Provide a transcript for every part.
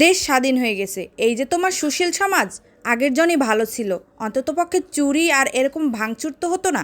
দেশ স্বাধীন হয়ে গেছে। এই যে তোমার সুশীল সমাজ, আগের জনই ভালো ছিল। অন্ততপক্ষে চুরি আর এরকম ভাঙচুর তো হতো না।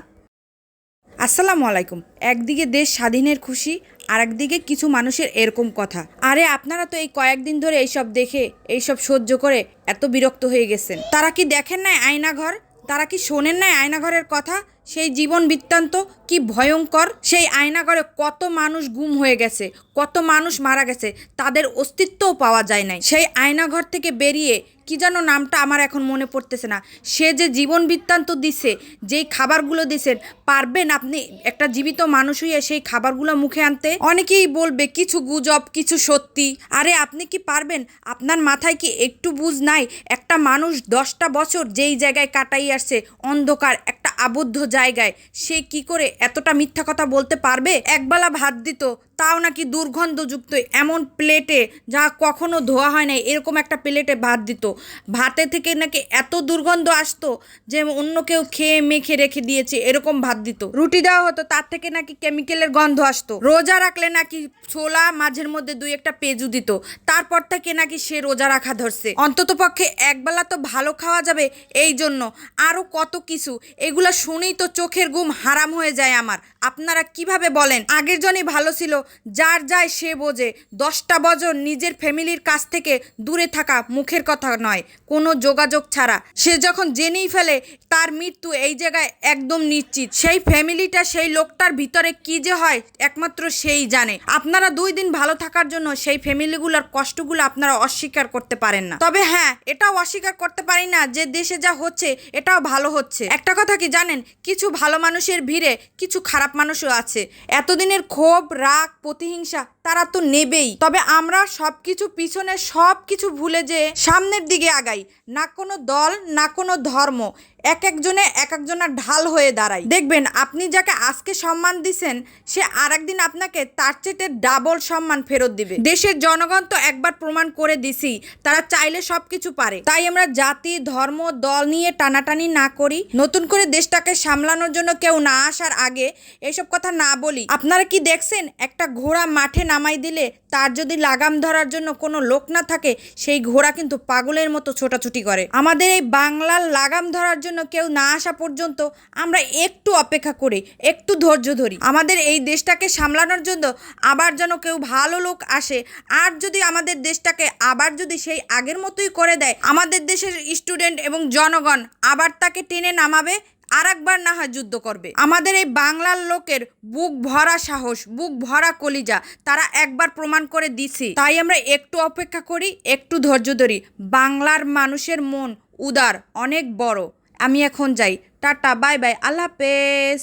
আসসালামু আলাইকুম। একদিকে দেশ স্বাধীনের খুশি আর একদিকে কিছু মানুষের এরকম কথা। আরে আপনারা তো এই কয়েকদিন ধরে এইসব দেখে, এইসব সহ্য করে এত বিরক্ত হয়ে গেছেন। তারা কি দেখেন নাই আয়নাঘর? তারা কি শোনেন নাই আয়নাঘরের কথা? সেই জীবন বৃত্তান্ত কি ভয়ঙ্কর? সেই আয়নাঘরে কত মানুষ গুম হয়ে গেছে, কত মানুষ মারা গেছে, তাদের অস্তিত্বও পাওয়া যায় নাই। সেই আয়নাঘর থেকে বেরিয়ে কি যেন নামটা আমার এখন মনে পড়তেছে না। সে যে জীবন বৃত্তান্ত দিছে, যেই খাবারগুলো দিছেন, পারবেন আপনি একটা জীবিত মানুষ হয়ে সেই খাবারগুলো মুখে আনতে? অনেকেই বলবে, কিছু গুজব, কিছু সত্যি। আরে আপনি কি পারবেন? আপনার মাথায় কি একটু বুঝ নাই? একটা মানুষ দশটা বছর যেই জায়গায় কাটাই আসছে, অন্ধকার, একটা আবদ্ধ জায়গায়, সে কি করে এতটা মিথ্যা কথা বলতে পারবে? একবেলা ভাত দিত, তাও নাকি দুর্গন্ধযুক্ত এমন প্লেটে, যা কখনো ধোয়া হয় নাই, এরকম একটা প্লেটে ভাত দিত। ভাতে থেকে নাকি এত দুর্গন্ধ আসতো যে অন্য কেউ খেয়ে মেখে রেখে দিয়েছে, এরকম ভাত দিত। রুটি দেওয়া হতো, তার থেকে নাকি কেমিক্যালের গন্ধ আসতো। রোজা রাখলে নাকি ছোলা মাঝের মধ্যে দুই একটা পেজু দিত। তারপর থেকে নাকি সে রোজা রাখা ধরছে। অন্তত পক্ষে একবেলা তো ভালো খাওয়া যাবে এই জন্য। আরও কত কিছু, এগুলা শুনেই তো চোখের ঘুম হারাম হয়ে যায় আমার। আপনারা কীভাবে বলেন? আগের জনই ভালো ছিল, যার যায় সে বোঝে। দশটা বছর নিজের ফ্যামিলির কাছ থেকে দূরে থাকা মুখের কথা নয়। কোনো যোগাযোগ ছাড়া। সে যখন জেনেই ফেলে, তার মৃত্যু এই জায়গায় একদম নিশ্চিত। সেই ফ্যামিলিটা, সেই লোকটার ভিতরে কি যে হয়, একমাত্র সেই জানে। আপনারা দুই দিন ভালো থাকার জন্য সেই ফ্যামিলিগুলোর কষ্টগুলো আপনারা অস্বীকার করতে পারেন না। তবে হ্যাঁ এটাও অস্বীকার করতে পারি না যে দেশে যা হচ্ছে, এটাও ভালো হচ্ছে। একটা কথা কি জানেন? কিছু ভালো মানুষের ভিড়ে কিছু খারাপ মানুষও আছে। এতদিনের ক্ষোভ, রাগ, প্রতিহিংসা তারা তো নেবেই। তবে আমরা সব কিছু পিছনে সব কিছু ভুলে যে সামনের দিকে আগাই। না কোনো দল, না কোনো ধর্ম। এক একজনে এক একজনের ঢাল হয়ে দাঁড়ায়। দেখবেন, আপনি যাকে আজকে সম্মান দিছেন, সে আরেকদিন আপনাকে তার চেটে ডাবল সম্মান ফেরত দিবে। দেশের জনগণ তো একবার প্রমাণ করে দিছি, তারা চাইলে সব কিছু পারে। তাই আমরা জাতি, ধর্ম, দল নিয়ে টানাটানি না করি। নতুন করে দেশটাকে সামলানোর জন্য কেউ না আসার আগে এসব কথা না বলি। আপনারা কি দেখছেন, একটা ঘোড়া মাঠে নামাই দিলে তার যদি লাগাম ধরার জন্য কোনো লোক না থাকে, সেই ঘোড়া কিন্তু পাগলের মতো ছোটাছুটি করে। আমাদের এই বাংলার লাগাম ধরার জন্য কেউ না আসা পর্যন্ত আমরা একটু অপেক্ষা করি, একটু ধৈর্য ধরি। আমাদের এই দেশটাকে সামলানোর জন্য আবার যেন কেউ ভালো লোক আসে, আর যদি আমাদের দেশটাকে আবার যদি সেই আগের মতোই করে দেয়, আমাদের দেশের স্টুডেন্ট এবং জনগণ আবার তাকে টেনে নামাবে আর একবার না হয় যুদ্ধ করবে। আমাদের এই বাংলার লোকের বুক ভরা সাহস, বুক ভরা কলিজা তারা একবার প্রমাণ করে দিছি। তাই আমরা একটু অপেক্ষা করি, একটু ধৈর্য ধরি। বাংলার মানুষের মন উদার, অনেক বড়। আমি এখন যাই। টাটা বাই বাই আল্লাহ হাফেজ।